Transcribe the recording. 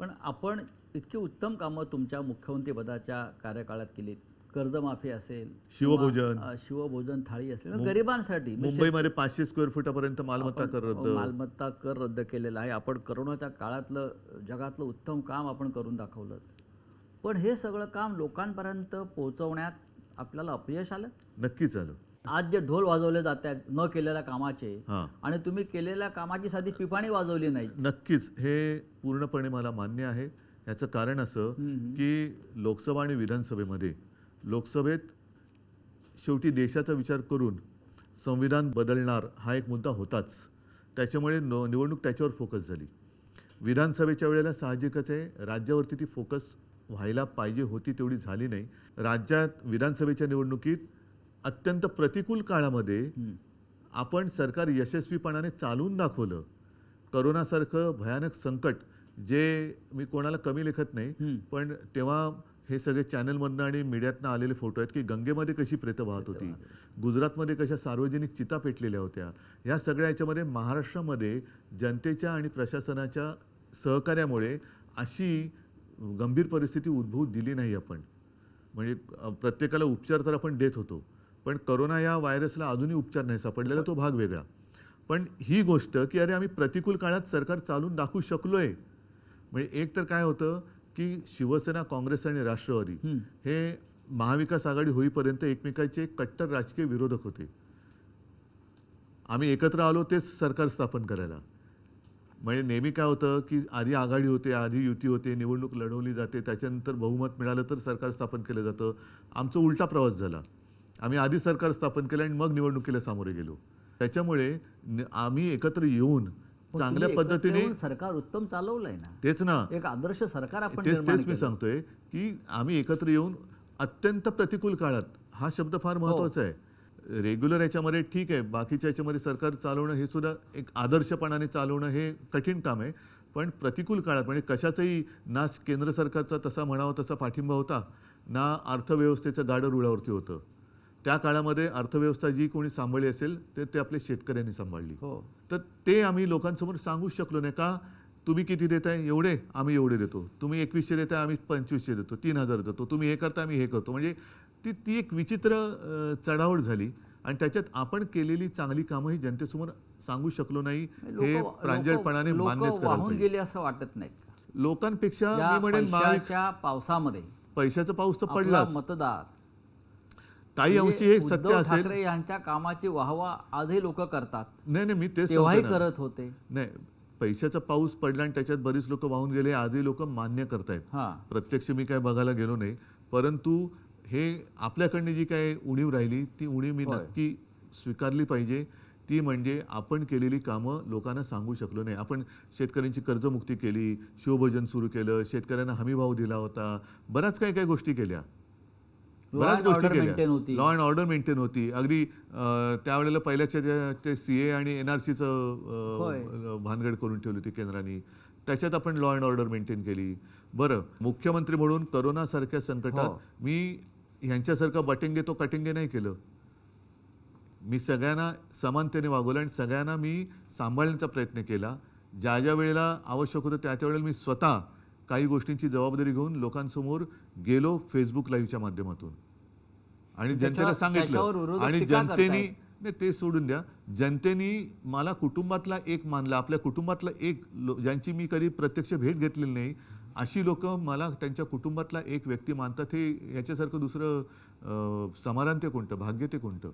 पण आपण इतकी उत्तम कामं तुमच्या मुख्यमंत्रीपदाच्या कार्यकाळात केलीत. कर्जमाफी असेल शिवभोजन. शिवभोजन थाळी असेल. गरिबांसाठी मुंबईमध्ये पाचशे स्क्वेअर फुटापर्यंत मालमत्ता कर रद्द. मालमत्ता कर रद्द केलेला आहे. आपण करोनाच्या काळातलं जगातलं उत्तम काम आपण करून दाखवलं. पण हे सगळं काम लोकांपर्यंत पोहोचवण्यात आपल्याला अपयश आलं? नक्कीच आलं. आज जे ढोल वाजवले जात आहेत न केलेल्या कामाचे हां. आणि तुम्ही केलेल्या कामाची साधी पिपाणी वाजवली नाही. नक्कीच हे पूर्णपणे मला मान्य आहे. याचं कारण असं की लोकसभा आणि विधानसभेमध्ये लोकसभेत शेवटी देशाचा विचार करून संविधान बदलणार हा एक मुद्दा होताच. त्याच्यामुळे नो निवडणूक त्याच्यावर फोकस झाली. विधानसभेच्या वेळेला साहजिकच आहे राज्यावरती ती फोकस व्हायला पाहिजे होती तेवढी झाली नाही. राज्यात विधानसभेच्या निवडणुकीत अत्यंत प्रतिकूल काळामध्ये आपण सरकार यशस्वीपणाने चालवून दाखवलं. करोनासारखं भयानक संकट जे मी कोणाला कमी लेखत नाही पण तेव्हा हे सगळे चॅनलमधनं आणि मीडियातनं आलेले फोटो आहेत की गंगेमध्ये कशी प्रेतं वाहत होती गुजरातमध्ये कशा सार्वजनिक चिता पेटलेल्या होत्या ह्या सगळ्या याच्यामध्ये महाराष्ट्रामध्ये जनतेच्या आणि प्रशासनाच्या सहकार्यामुळे अशी गंभीर परिस्थिती उद्भवू दिली नाही आपण. म्हणजे प्रत्येकाला उपचार तर आपण देत होतो पण करोना या व्हायरसला अजूनही उपचार नाही सापडलेला तो भाग वेगळा. पण ही गोष्ट की अरे आम्ही प्रतिकूल काळात सरकार चालून दाखवू शकलोय. म्हणजे एक तर काय होतं की शिवसेना काँग्रेस आणि राष्ट्रवादी हे महाविकास आघाडी होईपर्यंत एकमेकांचे कट्टर राजकीय विरोधक होते. आम्ही एकत्र आलो तेच सरकार स्थापन करायला. म्हणजे नेहमी काय होतं की आधी आघाडी होते आधी युती होते निवडणूक लढवली जाते त्याच्यानंतर बहुमत मिळालं तर सरकार स्थापन केलं जातं. आमचा उलटा प्रवास झाला. आम्ही आधी सरकार स्थापन केलं आणि मग निवडणुकीला सामोरे गेलो. त्याच्यामुळे आम्ही एकत्र येऊन चांगल्या पद्धतीने सरकार उत्तम चालवलंय ना. तेच ना. एक आदर्श सरकार आपण तेच तेच मी. सांगतोय की आम्ही एकत्र येऊन अत्यंत प्रतिकूल काळात हा शब्द फार हो. महत्त्वाचा आहे. रेग्युलर याच्यामध्ये ठीक आहे बाकीच्या याच्यामध्ये सरकार चालवणं हे सुद्धा एक आदर्शपणाने चालवणं हे कठीण काम आहे. पण प्रतिकूल काळात म्हणजे कशाचाही ना केंद्र सरकारचा तसा म्हणावा तसा पाठिंबा होता ना अर्थव्यवस्थेचं गाडं रुळावरती होतं. त्या काळामध्ये अर्थव्यवस्था जी कोणी सांभाळली असेल ते ते आपल्या शेतकऱ्यांनी सांभाळली. हो. तर ते आम्ही लोकांसमोर सांगू शकलो नाही का तुम्ही किती देताय? एवढे. आम्ही एवढे देतो. तुम्ही एकवीसशे देताय आम्ही पंचवीसशे देतो. तीन हजार देतो. तुम्ही हे करता आम्ही हे करतो. म्हणजे ती ती एक विचित्र चढावड झाली. आणि त्याच्यात आपण केलेली चांगली कामं ही जनतेसमोर सांगू शकलो नाही. हे प्रांजळपणाने मान्यच वाहून पाहिजे. गेले असं वाटत नाही. लोकांपेक्षा मी म्हणेन पावसामध्ये पैशाचा पाऊस तर पडलाच. मतदार काही म्हणजे अंशी हे सत्य असेल. ठाकरे यांच्या कामाची वाहवा आजही लोक करतात. नाही नाही मी तेच तेव्हाही. करत होते. नाही पैशाचा पाऊस पडला आणि त्याच्यात बरीच लोक वाहून गेले आजही लोक मान्य करतायत. हा. प्रत्यक्ष मी काय बघायला गेलो नाही. परंतु हे आपल्याकडनं जी काय उणीव राहिली ती उणीव मी. नक्की स्वीकारली पाहिजे. ती म्हणजे आपण केलेली कामं लोकांना सांगू शकलो नाही. आपण शेतकऱ्यांची कर्जमुक्ती केली शिवभोजन सुरू केलं शेतकऱ्यांना हमीभाव दिला होता बऱ्याच काही काही गोष्टी केल्या. बऱ्याच गोष्टी केल्या. होती. लॉ अँड ऑर्डर मेंटेन होती. अगदी त्यावेळेला पहिल्याच्या ते सी ए आणि एन आर सीचं भानगड करून ठेवली होती केंद्राने. त्याच्यात आपण लॉ अँड ऑर्डर मेंटेन केली. बरं मुख्यमंत्री म्हणून करोनासारख्या संकटात हो. मी ह्यांच्यासारखं बटेंगे तो कटेंगे नाही केलं. मी सगळ्यांना समानतेने वागवलं आणि सगळ्यांना मी सांभाळण्याचा प्रयत्न केला. ज्या ज्या वेळेला आवश्यक होतं त्या त्या वेळेला मी स्वतः काही गोष्टींची जबाबदारी घेऊन लोकांसमोर गेलो फेसबुक लाईव्हच्या माध्यमातून. आणि जनतेला सांगितलं. आणि जनतेने. नाही ते सोडून द्या. जनतेने मला कुटुंबातला एक मानला. आपल्या कुटुंबातला एक ज्यांची मी कधी प्रत्यक्ष भेट घेतलेली नाही अशी लोक मला त्यांच्या कुटुंबातला एक व्यक्ती मानतात हे याच्यासारखं दुसरं समाधान ते कोणतं? भाग्य ते कोणतं?